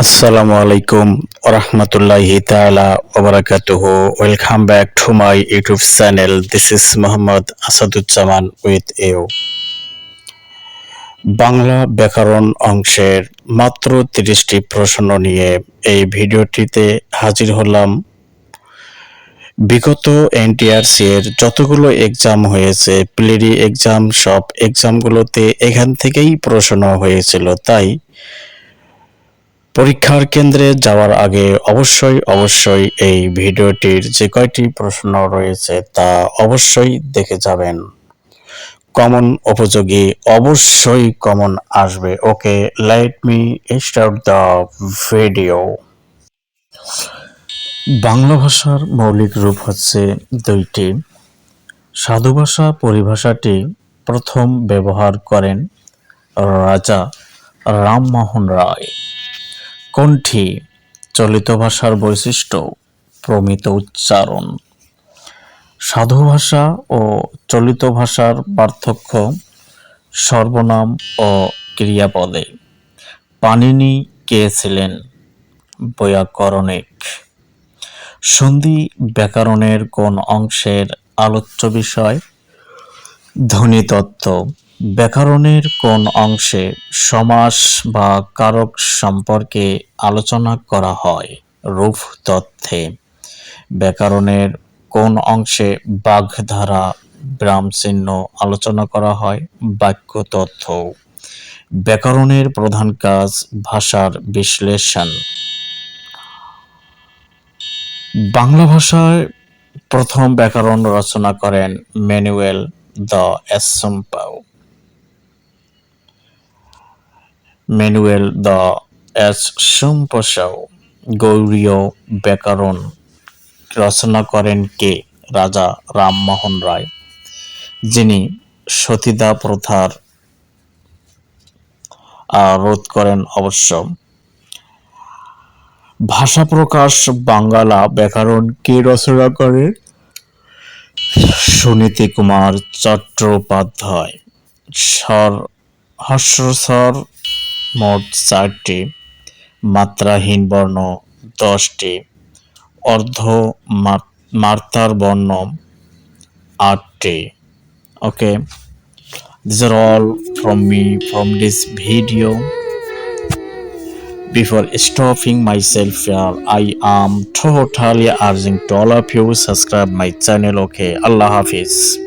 আসসালামু আলাইকুম রহমতুল্লাহি তাআলা ওবারাকাতুহু। Welcome back to my YouTube channel this is Mohammad Asaduzzaman with you Bangla ব্যাকরণ অংশের মাত্র তিরিশটি প্রশ্ন নিয়ে এই ভিডিওটিতে হাজির হলাম। বিগত এনটিআরসি এর যতগুলো এক্সাম হয়েছে, প্লেরি এক্সাম সব এক্সামগুলোতে এখান থেকেই প্রশ্ন হয়েছিল, তাই পরীক্ষার কেন্দ্রে যাওয়ার আগে অবশ্যই অবশ্যই এই ভিডিওটির যে কয়টি প্রশ্ন রয়েছে তা অবশ্যই দেখে যাবেন। কমন উপযোগী, অবশ্যই কমন আসবে। Okay let me start the video Bangla ভাষার মৌলিক রূপ হচ্ছে দুইটি। সাধু ভাষা পরিভাষাটি প্রথম ব্যবহার করেন রাজা রামমোহন রায়। কোনটি চলিত ভাষার বৈশিষ্ট্য, প্রমিত উচ্চারণ। সাধু ভাষা ও চলিত ভাষার পার্থক্য সর্বনাম ও ক্রিয়াপদে। পানিনি কে ছিলেন? বৈয়াকরণিক। সন্ধি ব্যাকরণের কোন অংশের আলোচ্য বিষয়? ধ্বনিতত্ত্ব। ব্যাকরণের কোন অংশে সমাস বা কারক সম্পর্কে আলোচনা করা হয়? রূপ তথ্যে। ব্যাকরণের কোন অংশে বাঘধারা চিহ্ন আলোচনা করা হয়? বাক্য তথ্য। ব্যাকরণের প্রধান কাজ ভাষার বিশ্লেষণ। বাংলা ভাষায় প্রথম ব্যাকরণ রচনা করেন Manuel da Assumpcao Manuel da Assumpcao গৌরীয় ব্যাকরণ রচনা করেন কে? রাজা রামমোহন রায়। যিনি সতীদা প্রথার রোধ করেন অবশ্য। ভাষা প্রকাশ বাঙ্গালা ব্যাকরণ কে রচনা করেন সুনীতি কুমার চট্টোপাধ্যায়। স্বর হর্ষস্বর মোট চারটি মাত্রাহীন বর্ণ দশটি অর্ধ মাত্রার বর্ণ আটটি okay this are all from me from this video Before stopping myself here, I am totally urging to all of you subscribe my channel. Okay, Allah Hafiz.